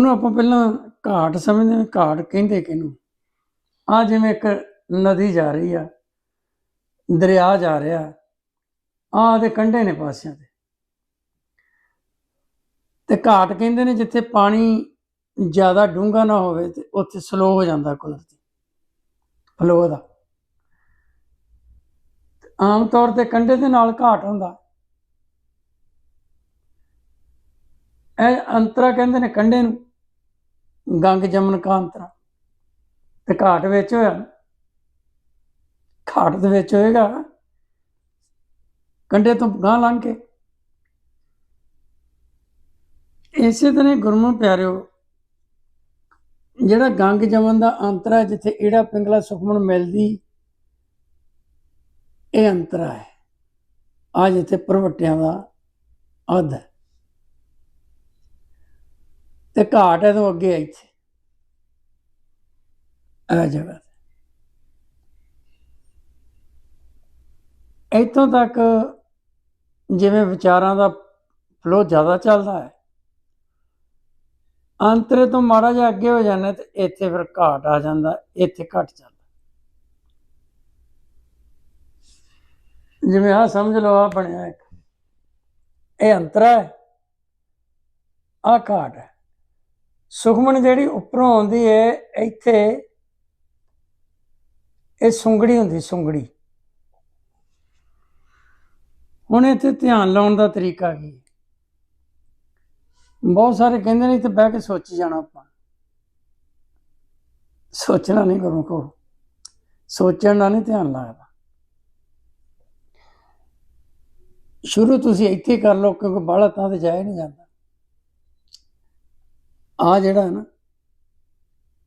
ਉਹਨੂੰ ਆਪਾਂ ਪਹਿਲਾਂ ਘਾਟ ਸਮਝਦੇ ਹਾਂ, ਘਾਟ ਕਹਿੰਦੇ ਕਿਹਨੂੰ? ਆ ਜਿਵੇਂ ਇੱਕ ਨਦੀ ਜਾ ਰਹੀ ਆ, ਦਰਿਆ ਜਾ ਰਿਹਾ ਆ ਦੇ ਕੰਢੇ ਨੇ ਪਾਸਿਆਂ ਤੇ। ਤੇ ਘਾਟ ਕਹਿੰਦੇ ਨੇ ਜਿੱਥੇ ਪਾਣੀ ਜ਼ਿਆਦਾ ਡੂੰਘਾ ਨਾ ਹੋਵੇ ਤੇ ਉੱਥੇ ਸਲੋ ਹੋ ਜਾਂਦਾ ਕੁਦਰਤੀ ਫਲੋ ਦਾ। ਆਮ ਤੌਰ ਤੇ ਕੰਢੇ ਦੇ ਨਾਲ ਘਾਟ ਹੁੰਦਾ। ਇਹ ਅੰਤਰਾ ਕਹਿੰਦੇ ਨੇ ਕੰਢੇ ਨੂੰ। ਗੰਗ ਜਮਨ ਕਾ ਅੰਤਰਾ ਤੇ ਘਾਟ ਵਿੱਚ ਹੋਇਆ ਘਾਟ ਦੇ ਵਿੱਚ ਹੋਏਗਾ। ਕੰਢੇ ਤੋਂ ਗਾਂ ਲੰਘ ਕੇ। ਇਸੇ ਤਰ੍ਹਾਂ ਗੁਰਮੁਖ ਪਿਆਰਿਓ, ਜਿਹੜਾ ਗੰਗ ਜਮਨ ਦਾ ਅੰਤਰਾ ਜਿੱਥੇ ਈੜਾ ਪਿੰਗਲਾ ਸੁਖਮਨ ਮਿਲਦੀ, ਇਹ ਅੰਤਰਾ ਹੈ। ਆ ਜਿੱਥੇ ਪ੍ਰਵਟਿਆਂ ਦਾ ਅੱਧ ਹੈ। ਤੇ ਘਾਟ ਹੈ ਤੋਂ ਅੱਗੇ ਹੈ ਇੱਥੇ। ਇਹ ਜਗ੍ਹਾ ਤੇ। ਤੱਕ ਜਿਵੇਂ ਵਿਚਾਰਾਂ ਦਾ ਫਲੋ ਜ਼ਿਆਦਾ ਚੱਲਦਾ ਹੈ, ਅੰਤਰੇ ਤੋਂ ਮਾੜਾ ਜਿਹਾ ਅੱਗੇ ਹੋ ਜਾਂਦਾ ਤੇ ਇੱਥੇ ਫਿਰ ਘਾਟ ਆ ਜਾਂਦਾ, ਇੱਥੇ ਘਟ ਜਾਂਦਾ ਜਿਵੇਂ ਆ ਸਮਝ ਲਓ ਆ ਬਣਿਆ ਇੱਕ। ਇਹ ਅੰਤਰਾ ਹੈ ਆ ਘਾਟ ਹੈ। ਸੁਖਮਨ ਜਿਹੜੀ ਉੱਪਰੋਂ ਆਉਂਦੀ ਹੈ ਇੱਥੇ ਇਹ ਸੁੰਗੜੀ ਹੁੰਦੀ, ਸੁੰਗੜੀ। ਹੁਣ ਇੱਥੇ ਧਿਆਨ ਲਾਉਣ ਦਾ ਤਰੀਕਾ ਕੀ ਹੈ? ਬਹੁਤ ਸਾਰੇ ਕਹਿੰਦੇ ਨੇ, ਇੱਥੇ ਬਹਿ ਕੇ ਸੋਚੀ ਜਾਣਾ ਆਪਾਂ। ਸੋਚਣਾ ਨਹੀਂ ਕਰੋ ਕੋ। ਸੋਚਣ ਨਾਲ ਨਹੀਂ ਧਿਆਨ ਲੱਗਦਾ ਸ਼ੁਰੂ ਤੁਸੀਂ ਇੱਥੇ ਕਰ ਲਓ, ਕਿਉਂਕਿ ਬਾਹਲਾ ਤਾਂ ਤੇ ਜਾਇਆ ਨਹੀਂ ਜਾਂਦਾ। ਆ ਜਿਹੜਾ ਹੈ ਨਾ,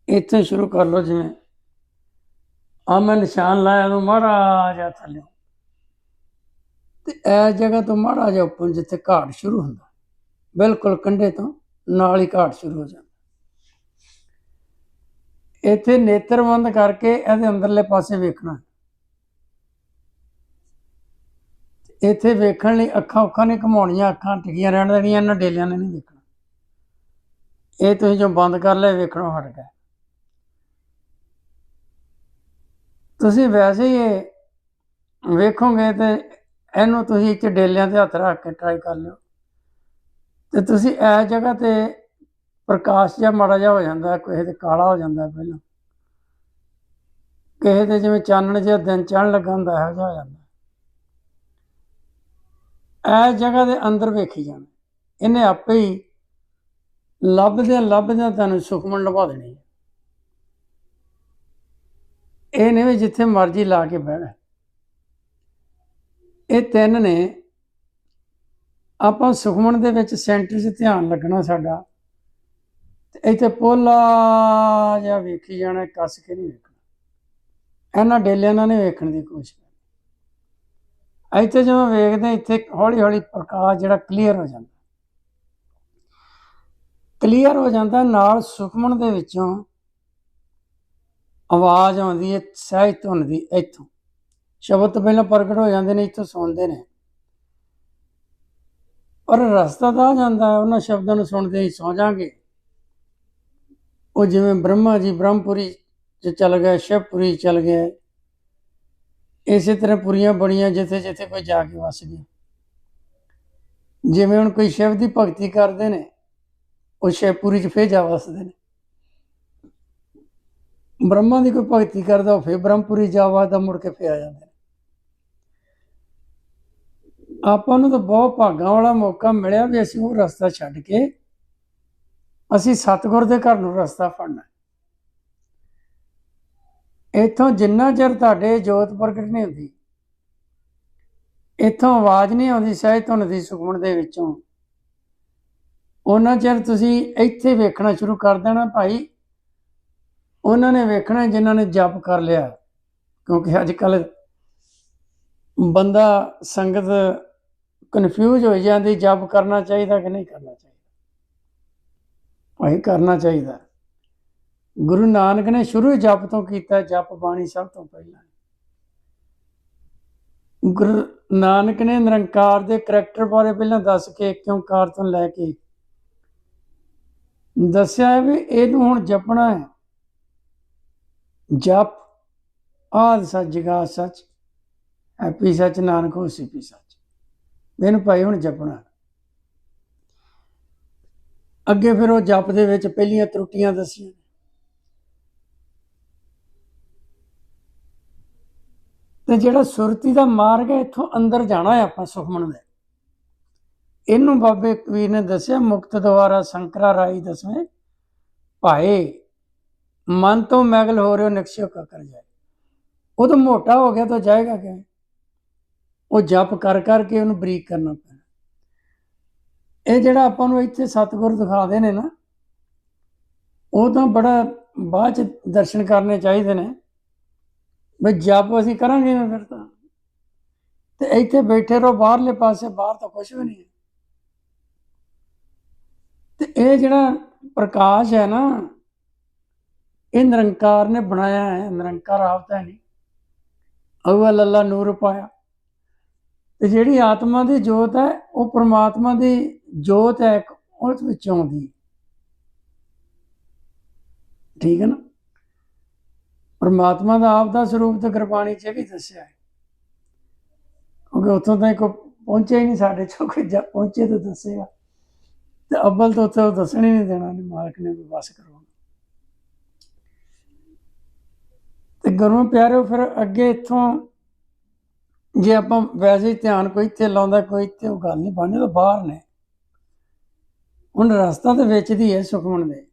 ਇੱਥੇ ਸ਼ੁਰੂ ਕਰ ਲਓ ਜਿਵੇਂ। ਆ ਮੈਂ ਨਿਸ਼ਾਨ ਲਾਇਆ ਨੂੰ ਮਾੜਾ ਜਿਹਾ ਥੱਲੇ। ਤੇ ਇਹ ਜਗ੍ਹਾ ਤੋਂ ਮਾੜਾ ਜਿਹਾ ਉੱਪਰ, ਜਿੱਥੇ ਘਾਟ ਸ਼ੁਰੂ ਹੁੰਦਾ। ਬਿਲਕੁਲ ਕੰਢੇ ਤੋਂ ਨਾਲ ਹੀ ਘਾਟ ਸ਼ੁਰੂ ਹੋ ਜਾਂਦਾ। ਇੱਥੇ ਨੇਤਰ ਬੰਦ ਕਰਕੇ ਇਹਦੇ ਅੰਦਰਲੇ ਪਾਸੇ ਵੇਖਣਾ। ਇੱਥੇ ਵੇਖਣ ਲਈ ਅੱਖਾਂ ਅੱਖਾਂ ਨਹੀਂ ਘਮਾਉਣੀਆਂ, ਅੱਖਾਂ ਟਿਕੀਆਂ ਰਹਿਣ ਦੇਣੀਆਂ, ਇਹਨਾਂ ਡੇਲਿਆਂ ਨੇ ਨਹੀਂ ਵੇਖਣਾ। ਇਹ ਤੁਸੀਂ ਜੋ ਬੰਦ ਕਰ ਲਿਆ ਵੇਖਣੋਂ ਹਟ ਗਿਆ। ਤੁਸੀਂ ਵੈਸੇ ਹੀ ਇਹ ਵੇਖੋਗੇ ਤੇ ਇਹਨੂੰ ਤੁਸੀਂ ਇੱਥੇ ਡੇਲਿਆਂ ਤੇ ਹੱਥ ਰੱਖ ਕੇ ਟਰਾਈ ਕਰ ਲਿਓ। ਤੇ ਤੁਸੀਂ ਇਸ ਜਗ੍ਹਾ ਤੇ ਪ੍ਰਕਾਸ਼ ਜਿਹਾ ਮਾੜਾ ਜਿਹਾ ਹੋ ਜਾਂਦਾ, ਕਿਸੇ ਤੇ ਕਾਲਾ ਹੋ ਜਾਂਦਾ ਪਹਿਲਾਂ। ਕਿਸੇ ਤੇ ਜਿਵੇਂ ਚਾਨਣ ਜਿਹਾ ਦਿਨ ਚੜ੍ਹਨ ਲੱਗਾ ਹੁੰਦਾ, ਇਹੋ ਜਿਹਾ ਹੋ ਜਾਂਦਾ। ਇਹ ਜਗ੍ਹਾ ਦੇ ਅੰਦਰ ਵੇਖੀ ਜਾਣਾ। ਇਹਨੇ ਆਪੇ ਹੀ ਲੱਭਦਿਆਂ ਲੱਭਦਿਆਂ ਤੁਹਾਨੂੰ ਸੁਖਮਨ ਲਭਾ ਦੇਣੀ ਇਹ ਨਹੀਂ ਵੀ ਜਿੱਥੇ ਮਰਜ਼ੀ ਲਾ ਕੇ ਬਹਿਣਾ ਇਹ ਤਿੰਨ ਨੇ ਆਪਾਂ ਸੁਖਮਨ ਦੇ ਵਿੱਚ ਸੈਂਟਰ 'ਚ ਧਿਆਨ ਲੱਗਣਾ ਸਾਡਾ। ਤੇ ਇੱਥੇ ਪੋਲਾ ਜਿਹਾ ਵੇਖੀ ਜਾਣਾ ਕੱਸ ਕੇ ਨਹੀਂ ਵੇਖਣਾ। ਇਹਨਾਂ ਡੇਲਿਆਂ ਨਾਲ ਨਹੀਂ ਵੇਖਣ ਦੀ ਕੋਸ਼ਿਸ਼ ਕਰਨੀ। ਇੱਥੇ ਜਦੋਂ ਵੇਖਦੇ ਹਾਂ, ਇੱਥੇ ਹੌਲੀ ਹੌਲੀ ਪ੍ਰਕਾਸ਼ ਜਿਹੜਾ ਕਲੀਅਰ ਹੋ ਜਾਂਦਾ। ਕਲੀਅਰ ਹੋ ਜਾਂਦਾ ਨਾਲ ਸੁਖਮਨ ਦੇ ਵਿੱਚੋਂ ਆਵਾਜ਼ ਆਉਂਦੀ ਹੈ ਸਹਿਜ ਧੁਨ ਦੀ ਇੱਥੋਂ। ਸ਼ਬਦ ਤੋਂ ਪਹਿਲਾਂ ਪ੍ਰਗਟ ਹੋ ਜਾਂਦੇ ਨੇ, ਇੱਥੋਂ ਸੁਣਦੇ ਨੇ। ਪਰ ਰਸਤਾ ਤਾਂ ਆ ਜਾਂਦਾ, ਉਹਨਾਂ ਸ਼ਬਦਾਂ ਨੂੰ ਸੁਣਦੇ ਹੀ ਸੌ ਜਾਾਂਗੇ। ਉਹ ਜਿਵੇਂ ਬ੍ਰਹਮਾ ਜੀ ਬ੍ਰਹਮਪੁਰੀ ਚ ਚਲ ਗਏ, ਸ਼ਿਵਪੁਰੀ ਚਲ ਗਏ। ਇਸੇ ਤਰ੍ਹਾਂ ਪੁਰੀਆਂ ਬੜੀਆਂ ਜਿੱਥੇ ਜਿੱਥੇ ਕੋਈ ਜਾ ਕੇ ਵਸ ਗਿਆ। ਜਿਵੇਂ ਹੁਣ ਕੋਈ ਸ਼ਿਵ ਦੀ ਭਗਤੀ ਕਰਦੇ ਨੇ ਉਹ ਸ਼ਿਵਪੁਰੀ ਚ ਫੇਰ ਜਾ ਵਸਦੇ ਨੇ। ਬ੍ਰਹਮਾ ਦੀ ਕੋਈ ਭਗਤੀ ਕਰਦਾ, ਉਹ ਫੇਰ ਬ੍ਰਹਮਪੁਰੀ ਜਾ ਵਸਦਾ, ਮੁੜ ਕੇ ਫੇਰ ਆ ਜਾਂਦੇ ਆਪਾਂ ਨੂੰ ਤਾਂ ਬਹੁਤ ਭਾਗਾਂ ਵਾਲਾ ਮੌਕਾ ਮਿਲਿਆ ਵੀ ਅਸੀਂ ਉਹ ਰਸਤਾ ਛੱਡ ਕੇ, ਅਸੀਂ ਸਤਿਗੁਰ ਦੇ ਘਰ ਨੂੰ ਰਸਤਾ ਫੜਨਾ। ਇਥੋਂ ਜਿੰਨਾ ਚਿਰ ਤੁਹਾਡੇ ਜੋਤ ਪ੍ਰਗਟ ਨਹੀਂ ਹੁੰਦੀ, ਇਥੋਂ ਆਵਾਜ਼ ਨਹੀਂ ਆਉਂਦੀ ਸਹਿਜ ਧੁਨ ਦੀ ਸੁਖਮਨ ਦੇ ਵਿੱਚੋਂ। ਉਹਨਾਂ ਚਿਰ ਤੁਸੀਂ ਇੱਥੇ ਵੇਖਣਾ ਸ਼ੁਰੂ ਕਰ ਦੇਣਾ ਭਾਈ। ਉਹਨਾਂ ਨੇ ਵੇਖਣਾ ਜਿਨ੍ਹਾਂ ਨੇ ਜਪ ਕਰ ਲਿਆ। ਕਿਉਂਕਿ ਅੱਜ ਕੱਲ ਬੰਦਾ ਸੰਗਤ ਕਨਫਿਊਜ਼ ਹੋ ਜਾਂਦੀ, ਜਪ ਕਰਨਾ ਚਾਹੀਦਾ ਕਿ ਨਹੀਂ ਕਰਨਾ ਚਾਹੀਦਾ? ਭਾਈ ਕਰਨਾ ਚਾਹੀਦਾ। ਗੁਰੂ ਨਾਨਕ ਨੇ ਸ਼ੁਰੂ ਜਪ ਤੋਂ ਕੀਤਾ, ਜਪ ਬਾਣੀ ਸਭ ਤੋਂ ਪਹਿਲਾਂ। ਗੁਰੂ ਨਾਨਕ ਨੇ ਨਿਰੰਕਾਰ ਦੇ ਕਰੈਕਟਰ ਬਾਰੇ ਪਹਿਲਾਂ ਦੱਸ ਕੇ ਕਿਉਂ ਕਾਰ ਤੋਂ ਲੈ ਕੇ ਦੱਸਿਆ ਹੈ ਵੀ ਇਹਨੂੰ ਹੁਣ ਜਪਣਾ ਹੈ। ਜਪ, ਆਦ ਸੱਚ ਜਗਾ ਸੱਚ, ਐਪੀ ਸੱਚ, ਨਾਨਕ ਹੋਸੀ ਪੀ ਸੱਚ। ਮੈਨੂੰ ਭਾਈ ਹੁਣ ਜਪਣਾ ਅੱਗੇ ਫਿਰ ਉਹ ਜਪ ਦੇ ਵਿੱਚ ਪਹਿਲੀਆਂ ਤਰੁੱਟੀਆਂ ਦੱਸੀਆਂ ਤੇ ਜਿਹੜਾ ਸੁਰਤੀ ਦਾ ਮਾਰਗ ਹੈ, ਇੱਥੋਂ ਅੰਦਰ ਜਾਣਾ ਹੈ ਆਪਾਂ ਸੁਖਮਨ ਦੇ। ਇਹਨੂੰ ਬਾਬੇ ਕਬੀਰ ਨੇ ਦੱਸਿਆ, ਮੁਕਤ ਦੁਆਰਾ ਸ਼ੰਕਰਾ ਰਾਈ ਦਸਵੇਂ ਭਾਏ, ਮਨ ਤੋਂ ਮੈਗਲ ਹੋ ਰਿਓ ਨਿਕਸਿਓ ਕਾ ਕਰ ਜਾਏ। ਉਹ ਤਾਂ ਮੋਟਾ ਹੋ ਗਿਆ ਤਾਂ ਜਾਏਗਾ ਕਿਵੇਂ? ਉਹ ਜਪ ਕਰ ਕਰਕੇ ਉਹਨੂੰ ਬਰੀਕ ਕਰਨਾ ਪੈਣਾ। ਇਹ ਜਿਹੜਾ ਆਪਾਂ ਨੂੰ ਇੱਥੇ ਸਤਿਗੁਰ ਦਿਖਾਦੇ ਨੇ ਨਾ, ਉਹ ਤਾਂ ਬੜਾ ਬਾਅਦ ਚ ਦਰਸ਼ਨ ਕਰਨੇ ਚਾਹੀਦੇ ਨੇ। ਵੀ ਜਪ ਅਸੀਂ ਕਰਾਂਗੇ ਨਾ ਫਿਰ ਤਾਂ। ਤੇ ਇੱਥੇ ਬੈਠੇ ਰਹੋ, ਬਾਹਰਲੇ ਪਾਸੇ ਬਾਹਰ ਤਾਂ ਕੁਝ ਵੀ ਨਹੀਂ ਹੈ। ਇਹ ਜਿਹੜਾ ਪ੍ਰਕਾਸ਼ ਹੈ ਨਾ, ਇਹ ਨਿਰੰਕਾਰ ਨੇ ਬਣਾਇਆ ਹੈ, ਨਿਰੰਕਾਰ ਆਪ ਤਾਂ ਨਹੀਂ। ਅਵਲ ਅੱਲਾ ਨੂਰ ਪਾਇਆ। ਤੇ ਜਿਹੜੀ ਆਤਮਾ ਦੀ ਜੋਤ ਹੈ, ਉਹ ਪ੍ਰਮਾਤਮਾ ਦੀ ਜੋਤ ਹੈ, ਇੱਕ ਉਸ ਵਿੱਚੋਂ ਆਉਂਦੀ ਠੀਕ ਹੈ ਨਾ? ਪਰਮਾਤਮਾ ਦਾ ਆਪ ਦਾ ਸਰੂਪ ਤੇ ਗੁਰਬਾਣੀ 'ਚ ਵੀ ਦੱਸਿਆ ਹੈ। ਕਿਉਂਕਿ ਉੱਥੋਂ ਤਾਂ ਕੋਈ ਪਹੁੰਚਿਆ ਹੀ ਨਹੀਂ ਸਾਡੇ ਚੋਂ, ਕੋਈ ਪਹੁੰਚੇ ਤਾਂ ਦੱਸੇਗਾ। ਤੇ ਅੱਬਲ ਤਾਂ ਉੱਥੇ ਦੱਸਣ ਹੀ ਨਹੀਂ ਦੇਣਾ ਨੇ ਮਾਲਕ ਨੇ ਵੀ ਬਸ ਕਰਵਾਉਣਾ ਤੇ ਗੁਰੂ ਪਿਆਰਿਓ, ਫਿਰ ਅੱਗੇ ਇੱਥੋਂ ਜੇ ਆਪਾਂ ਵੈਸੇ ਹੀ ਧਿਆਨ ਕੋਈ ਤੇ ਲਾਉਂਦਾ, ਕੋਈ ਤੇ ਉਹ ਗੱਲ ਨਹੀਂ ਬਣਨੀ ਤਾਂ ਬਾਹਰ ਨੇ। ਹੁਣ ਰਸਤਾ ਤੇ ਵਿੱਚ ਦੀ ਹੈ ਸੁਖਮਨ ਦੇ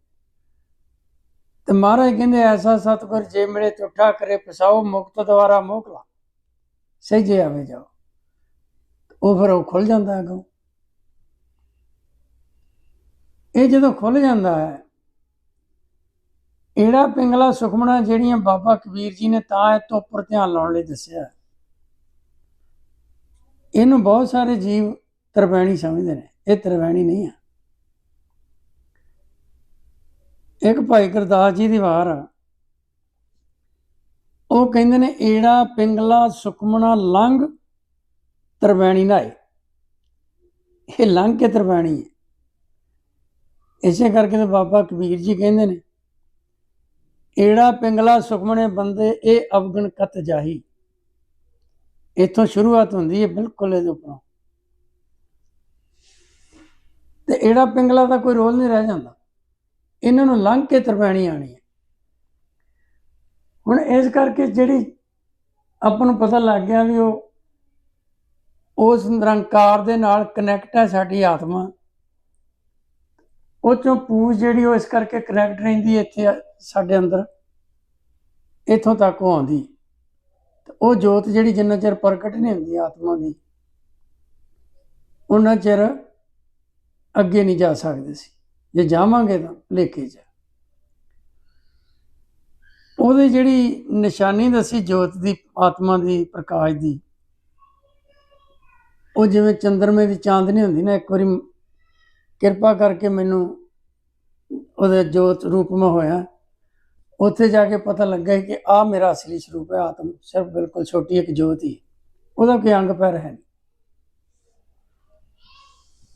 ਤੇ ਮਹਾਰਾਜ ਕਹਿੰਦੇ, ਐਸਾ ਸਤਿਗੁਰ ਜੇ ਮਿਲੇ ਤੁਠਾ ਕਰੇ ਪਸਾਓ, ਮੁਕਤ ਦੁਆਰਾ ਮੋਕਲਾ। ਸਹੀ ਜੇ ਆਵੇ ਜਾਓ। ਉਹ ਫਿਰ ਉਹ ਖੁੱਲ ਜਾਂਦਾ ਹੈ ਅੱਗੋਂ ਇਹ ਜਦੋਂ ਖੁੱਲ ਜਾਂਦਾ ਹੈ, ਇਹੜਾ ਪਿੰਗਲਾ ਸੁਖਮਣਾ ਜਿਹੜੀਆਂ ਬਾਬਾ ਕਬੀਰ ਜੀ ਨੇ ਤਾਂ ਇਹ ਤੋਂ ਉੱਪਰ ਧਿਆਨ ਲਾਉਣ ਲਈ ਦੱਸਿਆ ਇਹਨੂੰ ਬਹੁਤ ਸਾਰੇ ਜੀਵ ਤਰਵੈਣੀ ਸਮਝਦੇ ਨੇ, ਇਹ ਤਰਵੈਣੀ ਨਹੀਂ ਆ ਇੱਕ ਭਾਈ ਗੁਰਦਾਸ ਜੀ ਦੀ ਵਾਰ ਆ। ਉਹ ਕਹਿੰਦੇ ਨੇ ਏੜਾ ਪਿੰਗਲਾ ਸੁਖਮਣਾ ਲੰਘ ਤਰਵੈਣੀ ਨਾਏ। ਇਹ ਲੰਘ ਕੇ ਤਰਵੈਣੀ ਹੈ। ਇਸੇ ਕਰਕੇ ਤੇ ਬਾਬਾ ਕਬੀਰ ਜੀ ਕਹਿੰਦੇ ਨੇ, ਏੜਾ ਪਿੰਗਲਾ ਸੁਖਮਣੇ ਬੰਦੇ, ਇਹ ਅਵਗਣ ਕਤ ਜਾਹੀ। ਇਥੋਂ ਸ਼ੁਰੂਆਤ ਹੁੰਦੀ ਹੈ ਬਿਲਕੁਲ ਇਹਦੇ ਉੱਪਰੋਂ। ਤੇ ਏੜਾ ਪਿੰਗਲਾ ਦਾ ਕੋਈ ਰੋਲ ਨਹੀਂ ਰਹਿ ਜਾਂਦਾ। ਇਹਨਾਂ ਨੂੰ ਲੰਘ ਕੇ ਤਰਵੈਣੀ ਆਣੀ ਹੈ ਹੁਣ ਇਸ ਕਰਕੇ ਜਿਹੜੀ ਆਪਾਂ ਨੂੰ ਪਤਾ ਲੱਗ ਗਿਆ ਵੀ ਉਹ ਉਸ ਨਿਰੰਕਾਰ ਦੇ ਨਾਲ ਕਨੈਕਟ ਹੈ ਸਾਡੀ ਆਤਮਾ। ਉਹ ਚੋਂ ਪੂਜ ਜਿਹੜੀ ਉਹ ਇਸ ਕਰਕੇ ਕਰੈਕਟ ਰਹਿੰਦੀ ਇੱਥੇ ਸਾਡੇ ਅੰਦਰ, ਇੱਥੋਂ ਤੱਕ ਉਹ ਆਉਂਦੀ। ਉਹ ਜੋਤ ਜਿਹੜੀ ਜਿੰਨਾ ਚਿਰ ਪ੍ਰਗਟ ਨਹੀਂ ਹੁੰਦੀ ਆਤਮਾ ਦੀ, ਉਹਨਾਂ ਚਿਰ ਅੱਗੇ ਨਹੀਂ ਜਾ ਸਕਦੇ ਸੀ। ਜੇ ਜਾਵਾਂਗੇ ਤਾਂ ਲੇਕੇ ਜਾ। ਉਹਦੀ ਜਿਹੜੀ ਨਿਸ਼ਾਨੀ ਦੱਸੀ ਜੋਤ ਦੀ, ਆਤਮਾ ਦੀ, ਪ੍ਰਕਾਸ਼ ਦੀ, ਉਹ ਜਿਵੇਂ ਚੰਦਰਮੇ ਦੀ ਚਾਂਦਨੀ ਹੁੰਦੀ ਨਾ, ਇੱਕ ਵਾਰੀ ਕਿਰਪਾ ਕਰਕੇ ਮੈਨੂੰ ਉਹਦੇ ਜੋਤ ਰੂਪ ਮੈਂ ਹੋਇਆ। ਉੱਥੇ ਜਾ ਕੇ ਪਤਾ ਲੱਗਾ ਕਿ ਆ ਮੇਰਾ ਅਸਲੀ ਸਰੂਪ ਹੈ, ਆਤਮ ਸਿਰਫ ਬਿਲਕੁਲ ਛੋਟੀ ਇੱਕ ਜੋਤ ਹੀ ਉਹਦਾ ਕੋਈ ਅੰਗ ਪੈਰ ਹੈ ਨਹੀਂ।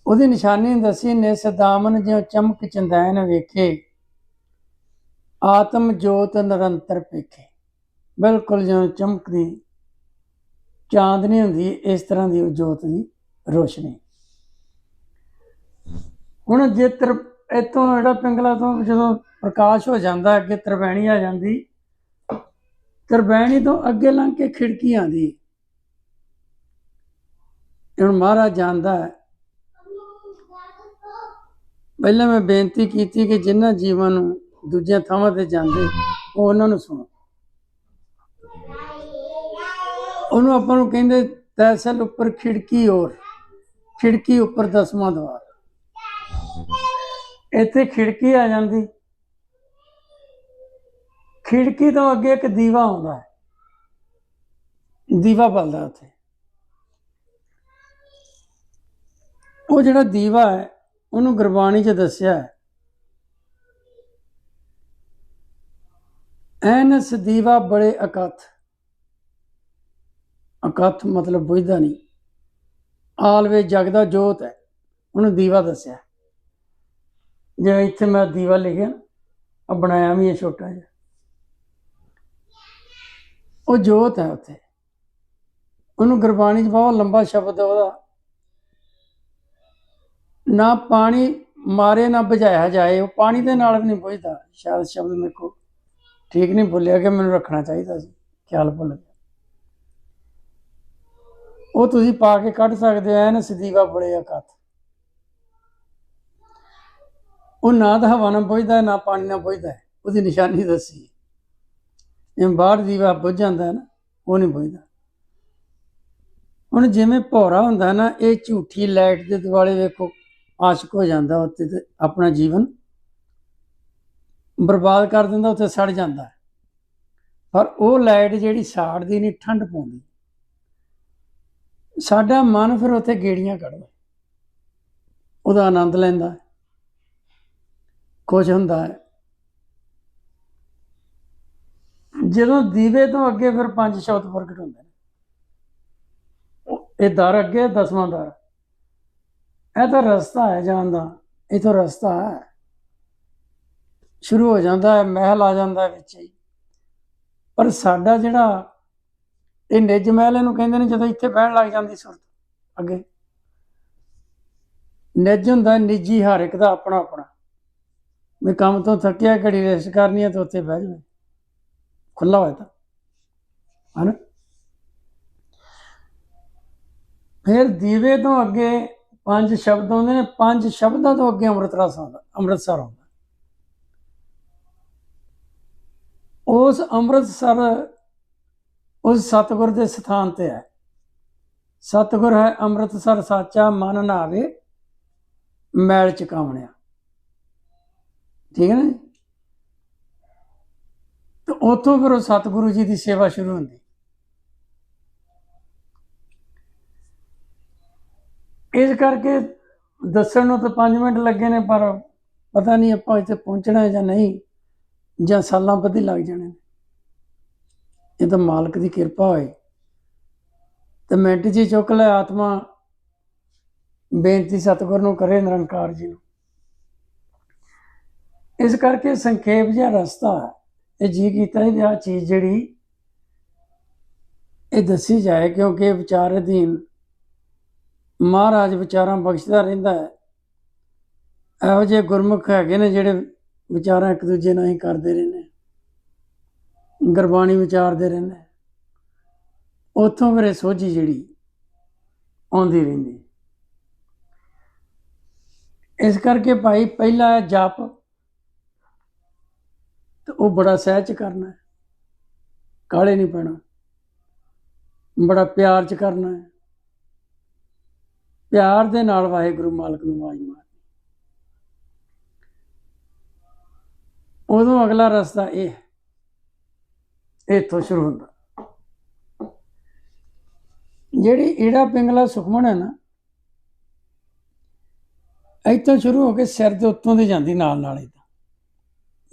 ਉਹਦੀ ਨਿਸ਼ਾਨੀ ਦੱਸੀ, ਨੇ ਸਦਾਮਨ ਜਿਉ ਚਮਕ ਚੰਦੈਨ ਵੇਖੇ, ਆਤਮ ਜੋਤ ਨਿਰੰਤਰ ਪੇਖੇ। ਬਿਲਕੁਲ ਜਿਉਂ ਚਮਕਦੀ ਚਾਂਦਨੀ ਹੁੰਦੀ, ਇਸ ਤਰ੍ਹਾਂ ਦੀ ਉਹ ਜੋਤ ਦੀ ਰੋਸ਼ਨੀ। ਹੁਣ ਜੇ ਤਰ ਇਤੋਂ ਜਿਹੜਾ ਪਿੰਗਲਾ ਤੋਂ ਜਦੋਂ ਪ੍ਰਕਾਸ਼ ਹੋ ਜਾਂਦਾ, ਅੱਗੇ ਤਰਵੈਣੀ ਆ ਜਾਂਦੀ, ਤਰਵੈਣੀ ਤੋਂ ਅੱਗੇ ਲੰਘ ਕੇ ਖਿੜਕੀ ਆਂਦੀ ਹੁਣ ਮਹਾਰਾਜ ਜਾਂਦਾ ਹੈ। ਪਹਿਲਾਂ ਮੈਂ ਬੇਨਤੀ ਕੀਤੀ ਕਿ ਜਿਨ੍ਹਾਂ ਜੀਵਾਂ ਨੂੰ ਦੂਜੀਆਂ ਥਾਵਾਂ ਤੇ ਜਾਂਦੇ, ਉਹ ਉਹਨਾਂ ਨੂੰ ਸੁਣੋ। ਉਹਨੂੰ ਆਪਾਂ ਨੂੰ ਕਹਿੰਦੇ ਤੈਸਲ ਉੱਪਰ ਖਿੜਕੀ ਔਰ, ਖਿੜਕੀ ਉੱਪਰ ਦਸਵਾਂ ਦਵਾਰ। ਇੱਥੇ ਖਿੜਕੀ ਆ ਜਾਂਦੀ। ਖਿੜਕੀ ਤੋਂ ਅੱਗੇ ਇੱਕ ਦੀਵਾ ਆਉਂਦਾ ਹੈ। ਦੀਵਾ ਬਲਦਾ ਉੱਥੇ। ਉਹ ਜਿਹੜਾ ਦੀਵਾ ਹੈ, ਉਹਨੂੰ ਗੁਰਬਾਣੀ 'ਚ ਦੱਸਿਆ ਹੈ। ਐਨਸ ਦੀਵਾ ਬੜੇ ਅਕਥ। ਅਕਥ ਮਤਲਬ ਬੁਝਦਾ ਨਹੀਂ। ਆਲਵੇ ਜਗਦਾ ਜੋਤ ਹੈ। ਉਹਨੂੰ ਦੀਵਾ ਦੱਸਿਆ ਜਿਵੇਂ ਇੱਥੇ ਮੈਂ ਦੀਵਾ ਲਿਖਿਆ ਆ ਬਣਾਇਆ ਵੀ ਇਹ ਛੋਟਾ ਜਿਹਾ। ਉਹ ਜੋਤ ਹੈ ਉੱਥੇ। ਉਹਨੂੰ ਗੁਰਬਾਣੀ 'ਚ ਬਹੁਤ ਲੰਬਾ ਸ਼ਬਦ ਹੈ ਉਹਦਾ। ਨਾ ਪਾਣੀ ਮਾਰੇ, ਨਾ ਬੁਝਾਇਆ ਜਾਏ। ਉਹ ਪਾਣੀ ਦੇ ਨਾਲ ਵੀ ਨਹੀਂ ਬੁਝਦਾ। ਸ਼ਾਇਦ ਸ਼ਬਦ ਮੇਰੇ ਕੋ ਠੀਕ ਨਹੀਂ ਭੁੱਲਿਆ ਕਿ ਮੈਨੂੰ ਰੱਖਣਾ ਚਾਹੀਦਾ ਸੀ। ਖਿਆਲ ਭੁੱਲ ਗਿਆ। ਉਹ ਤੁਸੀਂ ਪਾ ਕੇ ਕੱਢ ਸਕਦੇ ਆ ਨਾ ਸਦੀਵਾ ਬੜੇ ਅਕਤ ਉਹ ਨਾ ਤਾਂ ਹਵਾ ਨਾਲ ਬੁਝਦਾ ਨਾ ਪਾਣੀ ਨਾਲ ਬੁਝਦਾ ਉਹਦੀ ਨਿਸ਼ਾਨੀ ਦੱਸੀ। ਜਿਵੇਂ ਬਾਹਰ ਦੀਵਾ ਬੁਝ ਜਾਂਦਾ ਨਾ, ਉਹ ਨਹੀਂ ਬੁਝਦਾ ਹੁਣ ਜਿਵੇਂ ਭੋਰਾ ਹੁੰਦਾ ਨਾ, ਇਹ ਝੂਠੀ ਲਾਈਟ ਦੇ ਦੁਆਲੇ ਵੇਖੋ, ਆਸ਼ਕ ਹੋ ਜਾਂਦਾ ਉੱਤੇ ਤੇ ਆਪਣਾ ਜੀਵਨ ਬਰਬਾਦ ਕਰ ਦਿੰਦਾ, ਉੱਥੇ ਸੜ ਜਾਂਦਾ। ਪਰ ਉਹ ਲਾਈਟ ਜਿਹੜੀ ਸਾੜਦੀ ਨਹੀਂ, ਠੰਡ ਪਾਉਂਦੀ। ਸਾਡਾ ਮਨ ਫਿਰ ਉੱਥੇ ਗੇੜੀਆਂ ਕੱਢਦਾ। ਉਹਦਾ ਆਨੰਦ ਲੈਂਦਾ। ਕੁਝ ਹੁੰਦਾ ਹੈ। ਜਦੋਂ ਦੀਵੇ ਤੋਂ ਅੱਗੇ ਫਿਰ ਪੰਜ ਸ਼ਬਦ ਪ੍ਰਗਟ ਹੁੰਦੇ ਨੇ। ਇਹ ਦਰ ਅੱਗੇ, ਦਸਵਾਂ ਦਰ। ਇਹ ਤਾਂ ਰਸਤਾ ਹੈ ਜਾਣ ਦਾ, ਇਹ ਤਾਂ ਰਸਤਾ ਹੈ। ਸ਼ੁਰੂ ਹੋ ਜਾਂਦਾ ਹੈ, ਮਹਿਲ ਆ ਜਾਂਦਾ ਵਿੱਚ ਹੀ। ਪਰ ਸਾਡਾ ਜਿਹੜਾ ਇਹ ਨਿੱਜ ਮਹਿਲ ਇਹਨੂੰ ਕਹਿੰਦੇ ਨੇ ਜਦੋਂ ਇੱਥੇ ਬਹਿਣ ਲੱਗ ਜਾਂਦੀ ਸੁਰਤ ਅੱਗੇ। ਨਿੱਜ ਹੁੰਦਾ ਨਿੱਜੀ ਹਰ ਇੱਕ ਦਾ ਆਪਣਾ ਆਪਣਾ ਮੈਂ ਕੰਮ ਤੋਂ ਥੱਕਿਆ, ਘੜੀ ਰੈਸਟ ਕਰਨੀ ਹੈ ਤਾਂ ਉੱਥੇ ਬਹਿ ਜਾਵੇ। ਖੁੱਲਾ ਹੋਇਆ ਤਾਂ। ਹਨ? ਫਿਰ ਦੀਵੇ ਤੋਂ ਅੱਗੇ ਪੰਜ ਸ਼ਬਦ ਆਉਂਦੇ ਨੇ, ਪੰਜ ਸ਼ਬਦਾਂ ਤੋਂ ਅੱਗੇ ਅੰਮ੍ਰਿਤ ਰਸ ਆਉਂਦਾ, ਅੰਮ੍ਰਿਤਸਰ ਆਉਂਦਾ। ਉਸ ਅੰਮ੍ਰਿਤਸਰ, ਉਸ ਸਤਿਗੁਰ ਦੇ ਸਥਾਨ ਤੇ ਹੈ। ਸਤਿਗੁਰ ਹੈ ਅੰਮ੍ਰਿਤਸਰ, ਸਾਚਾ ਮਨ ਨਾਵੇ ਮੈਲ ਚ ਕਾਮਣਿਆ। ਠੀਕ ਹੈ ਨਾ ਜੀ? ਤੇ ਉੱਥੋਂ ਫਿਰ ਉਹ ਸਤਿਗੁਰੂ ਜੀ ਦੀ ਸੇਵਾ ਸ਼ੁਰੂ ਹੁੰਦੀ। ਇਸ ਕਰਕੇ ਦੱਸਣ ਨੂੰ ਤਾਂ 5 ਮਿੰਟ ਲੱਗੇ ਨੇ, ਪਰ ਪਤਾ ਨਹੀਂ ਆਪਾਂ ਇੱਥੇ ਪਹੁੰਚਣਾ ਜਾਂ ਨਹੀਂ, ਜਾਂ ਸਾਲਾਂ ਬੱਧੀ ਲੱਗ ਜਾਣੇ ਨੇ। ਇਹ ਤਾਂ ਮਾਲਕ ਦੀ ਕਿਰਪਾ ਹੋਏ। ਤੇ ਮਿੰਟ ਜੀ ਚੁੱਕ ਲੈ, ਆਤਮਾ ਬੇਨਤੀ ਸਤਿਗੁਰ ਨੂੰ ਕਰੇ ਨਿਰੰਕਾਰ ਜੀ ਨੂੰ। ਇਸ ਕਰਕੇ ਸੰਖੇਪ ਜਿਹਾ ਰਸਤਾ ਹੈ। ਇਹ ਜੀ ਕੀਤਾ ਵੀ ਆਹ ਚੀਜ਼ ਜਿਹੜੀ ਇਹ ਦੱਸੀ ਜਾਏ ਕਿਉਂਕਿ ਵਿਚਾਰ ਅਧੀਨ ਮਹਾਰਾਜ ਵਿਚਾਰਾਂ ਬਖਸ਼ਦਾ ਰਹਿੰਦਾ ਹੈ। ਇਹੋ ਜਿਹੇ ਗੁਰਮੁਖ ਹੈਗੇ ਨੇ ਜਿਹੜੇ ਵਿਚਾਰਾਂ ਇੱਕ ਦੂਜੇ ਨਾਲ ਹੀ ਕਰਦੇ ਰਹਿੰਦੇ ਗੁਰਬਾਣੀ ਵਿਚਾਰਦੇ ਰਹਿੰਦੇ ਉੱਥੋਂ ਫਿਰ ਇਹ ਸੋਝੀ ਜਿਹੜੀ ਆਉਂਦੀ ਰਹਿੰਦੀ। ਇਸ ਕਰਕੇ ਭਾਈ ਪਹਿਲਾ ਹੈ ਜਪ ਉਹ ਬੜਾ ਸਹਿਜ ਕਰਨਾ ਹੈ। ਕਾਲੇ ਨਹੀਂ ਪੈਣਾ। ਬੜਾ ਪਿਆਰ ਚ ਕਰਨਾ ਹੈ। ਪਿਆਰ ਦੇ ਨਾਲ ਵਾਹਿਗੁਰੂ ਮਾਲਕ ਨੂੰ ਆਵਾਜ਼ ਮਾਰਨੀ ਉਦੋਂ ਅਗਲਾ ਰਸਤਾ ਇਹ ਹੈ। ਇੱਥੋਂ ਸ਼ੁਰੂ ਹੁੰਦਾ। ਜਿਹੜੀ ਈੜਾ ਪਿੰਗਲਾ ਸੁਖਮਣ ਹੈ ਨਾ, ਇੱਥੋਂ ਸ਼ੁਰੂ ਹੋ ਕੇ ਸਿਰ ਦੇ ਉੱਤੋਂ ਦੀ ਜਾਂਦੀ ਨਾਲ ਨਾਲ ਹੀ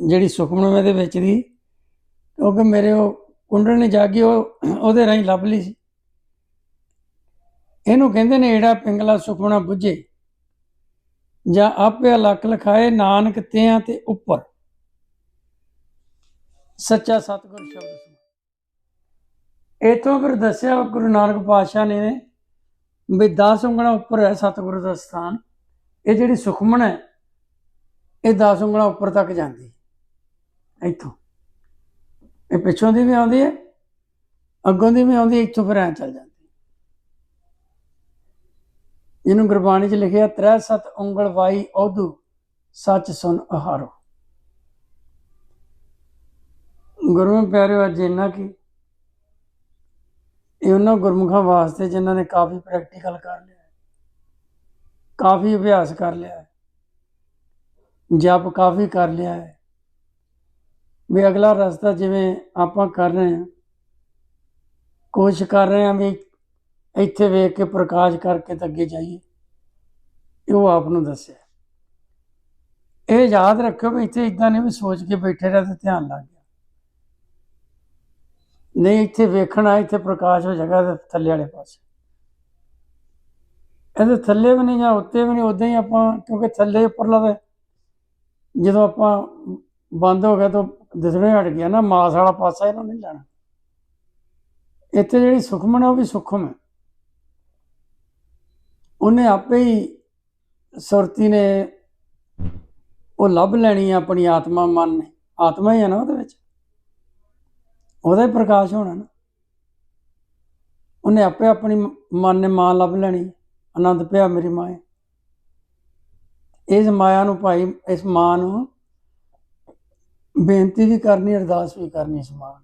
ਜਿਹੜੀ ਸੁਖਮਨ ਦੇ ਵਿੱਚ ਦੀ, ਕਿਉਂਕਿ ਮੇਰੇ ਉਹ ਕੁੰਡਲ ਨੇ ਜਾਗੀ ਉਹ, ਉਹਦੇ ਰਾਹੀਂ ਲੱਭ ਲਈ ਸੀ। ਇਹਨੂੰ ਕਹਿੰਦੇ ਨੇ, ਏੜਾ ਪਿੰਗਲਾ ਸੁਖਮਣਾ ਬੁੱਝੇ। ਜਾਂ ਆਪੇ ਲੱਖ ਲਖਾਏ ਨਾਨਕ ਤਿਆਂ ਤੇ ਉੱਪਰ। ਸੱਚਾ ਸਤਿਗੁਰ ਸ਼ਬਦ ਇਥੋਂ ਫਿਰ ਦੱਸਿਆ ਗੁਰੂ ਨਾਨਕ ਪਾਤਸ਼ਾਹ ਨੇ ਵੀ 10 ਉਂਗਲਾਂ ਉੱਪਰ ਹੈ ਸਤਿਗੁਰੂ ਦਾ ਸਥਾਨ। ਇਹ ਜਿਹੜੀ ਸੁਖਮਣ ਹੈ, ਇਹ 10 ਉਂਗਲਾਂ ਉੱਪਰ ਤੱਕ ਜਾਂਦੀ। ਇੱਥੋਂ। ਇਹ ਪਿੱਛੋਂ ਦੀ ਵੀ ਆਉਂਦੀ ਹੈ, ਅੱਗੋਂ ਦੀ ਵੀ ਆਉਂਦੀ ਹੈ, ਇੱਥੋਂ ਫਿਰ ਐ ਚੱਲ ਜਾਂਦੀ ਜਿਹਨੂੰ ਗੁਰਬਾਣੀ 'ਚ ਲਿਖਿਆ, ਤ੍ਰੈ ਸਤ ਉਂਗਲ ਵਾਈ ਔਧੂ ਸੱਚ ਸੁਨ ਆਹਾਰੋ ਗੁਰੂ ਪਿਆਰਿਓ, ਅੱਜ ਇੰਨਾ ਕੀ ਇਹ ਉਹਨਾਂ ਗੁਰਮੁਖਾਂ ਵਾਸਤੇ ਜਿਨ੍ਹਾਂ ਨੇ ਕਾਫੀ ਪ੍ਰੈਕਟੀਕਲ ਕਰ ਲਿਆ ਕਾਫੀ ਅਭਿਆਸ ਕਰ ਲਿਆ ਹੈ, ਜਪ ਕਾਫੀ ਕਰ ਲਿਆ ਹੈ ਵੀ ਅਗਲਾ ਰਸਤਾ ਜਿਵੇਂ ਆਪਾਂ ਕਰ ਰਹੇ ਹਾਂ। ਕੋਸ਼ਿਸ਼ ਕਰ ਰਹੇ ਹਾਂ ਵੀ ਇੱਥੇ ਵੇਖ ਕੇ ਪ੍ਰਕਾਸ਼ ਕਰਕੇ ਤਾਂ ਅੱਗੇ ਜਾਈਏ। ਉਹ ਆਪ ਨੂੰ ਦੱਸਿਆ। ਇਹ ਯਾਦ ਰੱਖਿਓ ਵੀ ਇੱਥੇ ਇਦਾਂ ਨਹੀਂ ਵੀ ਸੋਚ ਕੇ ਬੈਠੇ ਰਹੇ ਤੇ ਧਿਆਨ ਲੱਗ ਗਿਆ। ਨਹੀਂ, ਇੱਥੇ ਵੇਖਣਾ ਇੱਥੇ ਪ੍ਰਕਾਸ਼ ਹੋ ਜਾਏਗਾ ਥੱਲੇ ਵਾਲੇ ਪਾਸੇ। ਇਹਦੇ ਥੱਲੇ ਵੀ ਨਹੀਂ ਜਾਂ ਉੱਤੇ ਵੀ ਨਹੀਂ ਉਦਾਂ ਹੀ ਆਪਾਂ ਕਿਉਂਕਿ ਥੱਲੇ ਉੱਪਰਲਾ ਤੇ ਜਦੋਂ ਆਪਾਂ ਬੰਦ ਹੋ ਗਿਆ ਤਾਂ ਦਿਸਣੇ ਹਟ ਗਿਆ ਨਾ, ਮਾਸ ਵਾਲਾ ਪਾਸਾ ਇਹਨਾਂ ਨਹੀਂ ਲੈਣਾ। ਇੱਥੇ ਜਿਹੜੀ ਸੁਖਮਨ ਉਹ ਵੀ ਸੁਖਮ ਹੈ। ਉਹਨੇ ਆਪੇ ਹੀ ਸੁਰਤੀ ਨੇ ਉਹ ਲੱਭ ਲੈਣੀ ਆ ਆਪਣੀ ਆਤਮਾ ਮਨ ਨੇ। ਆਤਮਾ ਹੀ ਹੈ ਨਾ ਉਹਦੇ ਵਿੱਚ। ਉਹਦਾ ਹੀ ਪ੍ਰਕਾਸ਼ ਹੋਣਾ ਨਾ। ਉਹਨੇ ਆਪੇ ਆਪਣੀ ਮਨ ਨੇ ਮਾਂ ਲੱਭ ਲੈਣੀ। ਆਨੰਦ ਪਿਆ ਮੇਰੀ ਮਾਂ ਇਸ ਮਾਇਆ ਨੂੰ ਭਾਈ, ਇਸ ਮਾਂ ਨੂੰ ਬੇਨਤੀ ਵੀ ਕਰਨੀ ਅਰਦਾਸ ਵੀ ਕਰਨੀ ਸਮਾਨ